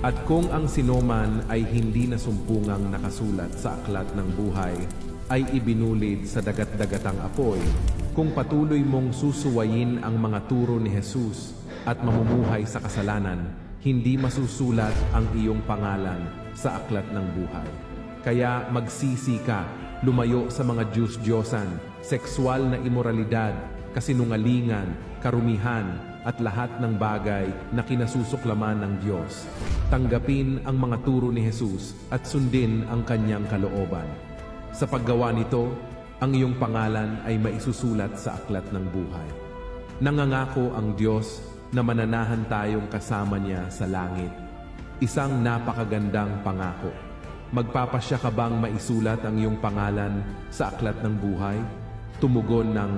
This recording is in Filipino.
At kung ang sinuman ay hindi nasumpungang nakasulat sa aklat ng buhay, ay ibinulid sa dagat-dagatang apoy, kung patuloy mong susuwayin ang mga turo ni Jesus at mamumuhay sa kasalanan, hindi masusulat ang iyong pangalan sa aklat ng buhay. Kaya magsisi ka, lumayo sa mga Diyos-Diyosan, sexual na imoralidad, kasinungalingan, karumihan, at lahat ng bagay na kinasusuklaman ng Diyos. Tanggapin ang mga turo ni Jesus at sundin ang kanyang kalooban. Sa paggawa nito, ang iyong pangalan ay maisusulat sa aklat ng buhay. Nangangako ang Diyos na mananahan tayong kasama niya sa langit. Isang napakagandang pangako. Magpapasya ka bang maisulat ang iyong pangalan sa aklat ng buhay? Tumugon ng